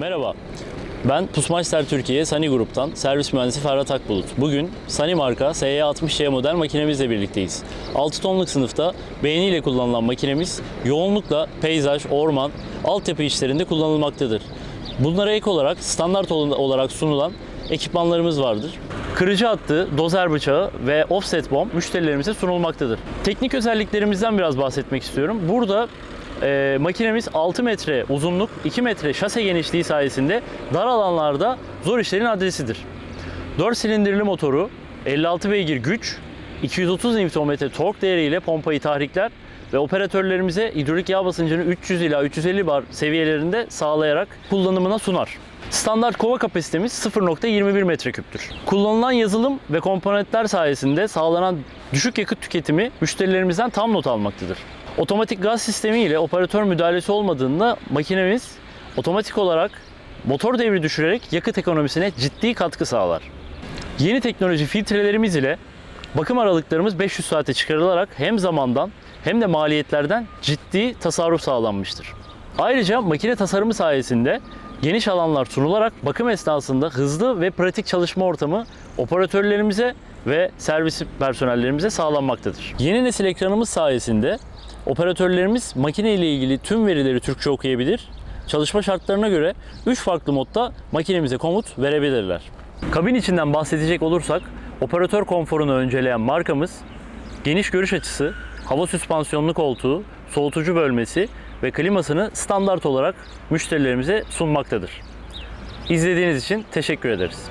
Merhaba, ben Pusmeister Türkiye Sani Grup'tan servis mühendisi Ferhat Akbulut. Bugün Sani marka SY60C model makinemizle birlikteyiz. 6 tonluk sınıfta beğeniyle kullanılan makinemiz yoğunlukla peyzaj, orman, altyapı işlerinde kullanılmaktadır. Bunlara ek olarak standart ol- olarak sunulan ekipmanlarımız vardır. Kırıcı hattı, dozer bıçağı ve offset bomb müşterilerimize sunulmaktadır. Teknik özelliklerimizden biraz bahsetmek istiyorum. Burada e, makinemiz 6 metre uzunluk, 2 metre şase genişliği sayesinde dar alanlarda zor işlerin adresidir. 4 silindirli motoru, 56 beygir güç, 230 Nm tork değeriyle pompayı tahrikler ve operatörlerimize hidrolik yağ basıncını 300 ila 350 bar seviyelerinde sağlayarak kullanımına sunar. Standart kova kapasitemiz 0.21 metreküptür. Kullanılan yazılım ve komponentler sayesinde sağlanan düşük yakıt tüketimi müşterilerimizden tam not almaktadır. Otomatik gaz sistemi ile operatör müdahalesi olmadığında makinemiz otomatik olarak motor devri düşürerek yakıt ekonomisine ciddi katkı sağlar. Yeni teknoloji filtrelerimiz ile bakım aralıklarımız 500 saate çıkarılarak hem zamandan hem de maliyetlerden ciddi tasarruf sağlanmıştır. Ayrıca makine tasarımı sayesinde geniş alanlar sunularak bakım esnasında hızlı ve pratik çalışma ortamı operatörlerimize ve servis personellerimize sağlanmaktadır. Yeni nesil ekranımız sayesinde operatörlerimiz makine ile ilgili tüm verileri Türkçe okuyabilir, çalışma şartlarına göre 3 farklı modda makinemize komut verebilirler. Kabin içinden bahsedecek olursak, operatör konforunu önceleyen markamız, geniş görüş açısı, hava süspansiyonlu koltuğu, soğutucu bölmesi ve klimasını standart olarak müşterilerimize sunmaktadır. İzlediğiniz için teşekkür ederiz.